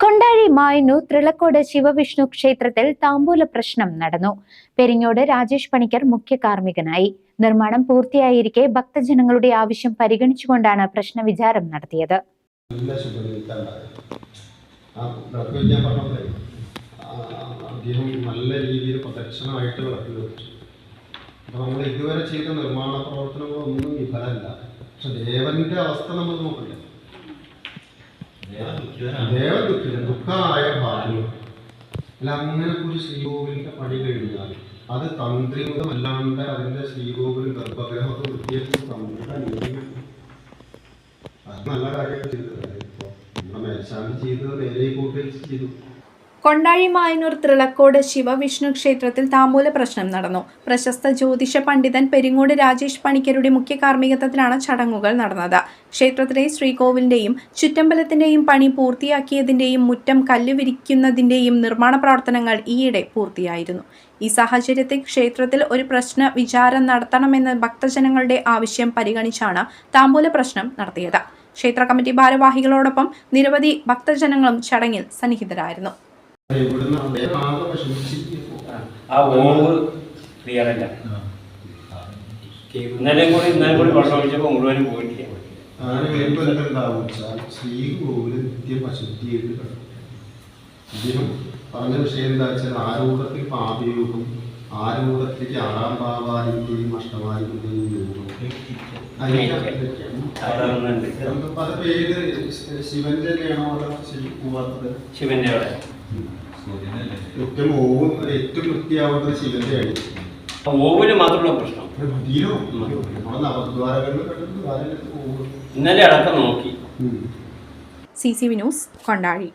കൊണ്ടാഴി മായന്നൂർ തൃളക്കോട് ശിവവിഷ്ണു ക്ഷേത്രത്തിൽ താമ്പൂല പ്രശ്നം നടന്നു. പെരിങ്ങോട് രാജേഷ് പണിക്കർ മുഖ്യ കാർമ്മികനായി. നിർമ്മാണം പൂർത്തിയായിരിക്കെ ഭക്തജനങ്ങളുടെ ആവശ്യം പരിഗണിച്ചുകൊണ്ടാണ് പ്രശ്ന വിചാരം നടത്തിയത്. നല്ല രീതിയിൽ പ്രദക്ഷിണമായിട്ട് നടക്കുന്നു നമ്മൾ ഇതുവരെ ചെയ്ത നിർമ്മാണ പ്രവർത്തനങ്ങളൊന്നും വിഫലമല്ല പക്ഷെ ദേവന്റെ അവസ്ഥ നമ്മൾ നോക്കില്ല ദുഃഖിതൻ ദുഃഖമായ ഭാഗ്യം. അല്ല അങ്ങനെ ഒരു ശ്രീകോവിലിന്റെ പണി കഴിഞ്ഞാൽ അത് തന്ത്രിമുഖമല്ലാണ്ട് അതിന്റെ ശ്രീകോവിലും ഗർഭഗ്രഹമൊക്കെ വൃത്തിയാക്കി തന്ത്രിയുടെ അത് നല്ല കാര്യം ചെയ്തത് ഇപ്പൊ നമ്മുടെ മേൽശാന്തി ചെയ്തത് നേരെ കൂട്ടി ചെയ്തു. കൊണ്ടാഴി മായനൂർ തൃളക്കോട് ശിവവിഷ്ണു ക്ഷേത്രത്തിൽ താമൂല പ്രശ്നം നടന്നു. പ്രശസ്ത ജ്യോതിഷ പണ്ഡിതൻ പെരിങ്ങോട് രാജേഷ് പണിക്കരുടെ മുഖ്യ കാർമ്മികത്വത്തിലാണ് ചടങ്ങുകൾ നടന്നത്. ക്ഷേത്രത്തിലെ ശ്രീകോവിലിന്റെയും ചുറ്റമ്പലത്തിന്റെയും പണി പൂർത്തിയാക്കിയതിന്റെയും മുറ്റം കല്ലുവിരിക്കുന്നതിന്റെയും നിർമ്മാണ പ്രവർത്തനങ്ങൾ ഈയിടെ പൂർത്തിയായിരുന്നു. ഈ സാഹചര്യത്തിൽ ക്ഷേത്രത്തിൽ ഒരു പ്രശ്ന വിചാരം നടത്തണമെന്ന ഭക്തജനങ്ങളുടെ ആവശ്യം പരിഗണിച്ചാണ് താമ്പൂല പ്രശ്നം നടത്തിയത്. ക്ഷേത്ര കമ്മിറ്റി ഭാരവാഹികളോടൊപ്പം നിരവധി ഭക്തജനങ്ങളും ചടങ്ങിൽ സന്നിഹിതരായിരുന്നു. ആ ഓവ് ക്ലിയർ അല്ല ഇന്നലെയും കൂടി ഇന്നലെ മുഴുവനും പോയിട്ടില്ല. പറഞ്ഞ വിഷയം എന്താ വെച്ചാൽ ആരൂഢത്തിൽ പാപയോഗം ആരൂഢത്തിലേക്ക് ആറാം പാവാരിന്റെയും അഷ്ടമാരിന്റെയും യോഗം പല പേര് ശിവന്റെ ശിവന്റെ അവിടെ. ഏറ്റവും ഓവും ഓവിന് മാത്രമുള്ള പ്രശ്നം. ഇന്നലെ അടക്കം നോക്കി. C C V news Kondazhi.